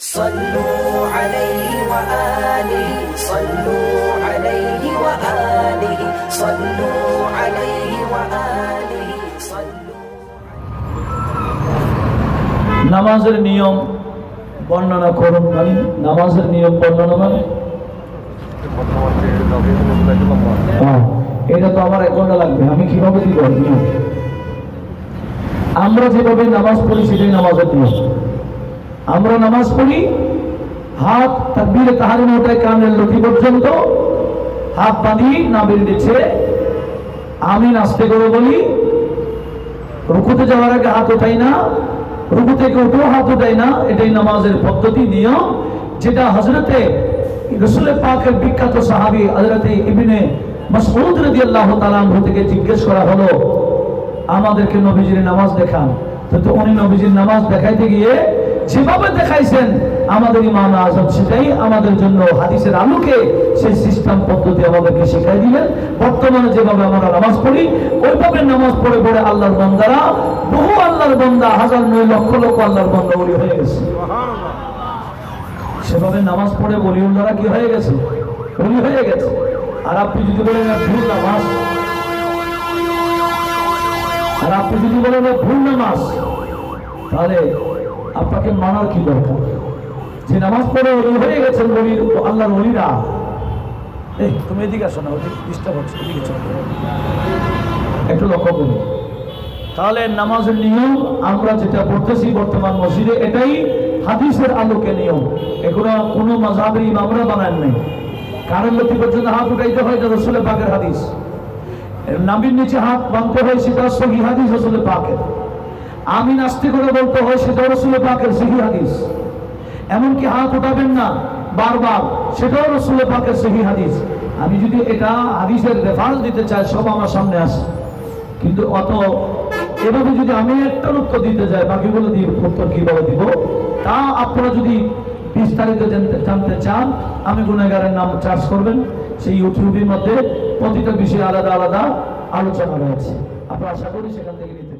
صلوا عليه وآله صلوا عليه وآله صلوا عليه وآله صلوا নামাজের নিয়ম বর্ণনা করুন মানে নামাজের নিয়ম বর্ণনা মানে হ্যাঁ, এটা তো আমার এক ঘন্টা লাগবে আমি কিভাবে দিব নিয়ম আমরা যেভাবে নামাজ পড়ি সেটাই নামাজের নিয়ম আমরা নামাজ পড়ি, হাত তাকবীরে তাহারি মোটায় কানের লতি পর্যন্ত, হাত বাঁধি নাবির নিচে, আমি নাচতে করে বলি, রুকুতে যাওয়ার আগে হাত ওঠাই না, রুকু থেকে উঠেও হাত ওঠাই না, এটাই নামাজের পদ্ধতি, নিয়ম, যেটা হজরতে রসুলের পাকের বিখ্যাত সাহাবি হজরতে ইবিনে মাসউদ রাদিয়াল্লাহু তাআলা আনহু থেকে জিজ্ঞেস করা হলো, আমাদেরকে নবীজির নামাজ দেখান। তো উনি নবীজির নামাজ দেখাইতে গিয়ে যেভাবে দেখাইছেন আমাদের ইমাম আজম সেটাই আমাদের জন্য হাদিসের আলোকে সেই সিস্টেম পদ্ধতি আমাদেরকে শেখাই দিলেন। বর্তমানে যেভাবে আমরা নামাজ পড়ি ওইভাবে নামাজ পড়ে পড়ে আল্লাহর বন্দারা বহু আল্লাহর বন্দা হাজার নয় লক্ষ লক্ষ আল্লাহর বন্দা বলি হয়ে গেছে। সেভাবে নামাজ পড়ে বলিউল্লারা কি হয়ে গেছে? বলি হয়ে গেছে। আর আপনি যদি বলেন ভুল নামাজ আর আপনি যদি বলেন ভুল নামাজ তাহলে আপনাকে মানার কি দরকার? যে নামাজ পড়ে ওলি হয়ে গেছেন বলি আল্লাহর অলিরা এই, তুমি এদিকে আসো না ডিস্টার্ব হচ্ছে, এদিকে একটু লক্ষ্য করুন। তাহলে নামাজের নিয়ম আমরা যেটা পড়তেছি বর্তমান মসজিদে, এটাই হাদিসের আলোকে নিয়ম। এগুলো কোনো মাঝাবের ইমামরা বানান নাই। কারণ লতি পর্যন্ত হাত উঠাইতে হয় রসুলের পাকের হাদিস। নাবির নিচে হাত বাঁধতে হয় সেটা সহি হাদিস রসুলের পাকের। আমি নাস্তি করে বলতে হয় সেটা রসুলের পাকের সহি হাদিস। এমনকি হাত উঠাবেন না, বারবার, সেটাও রসুলের পাকের সহি হাদিস। আমি যদি এটা হাদিসের রেফারেন্স দিতে চাই, সব আমার সামনে আসে। কিন্তু অত এভাবে যদি আমি একটা উত্তর দিতে যাই, বাকিগুলো দিয়ে উত্তর কীভাবে দিব? তা আপনারা যদি বিস্তারিত জানতে চান, আমি গুণাগারের নাম চার্জ করবেন। সেই ইউটিউবের মধ্যে প্রতিটা বিষয়ে আলাদা আলাদা আলোচনা রয়েছে। আপনারা আশা করি সেখান থেকে নিতে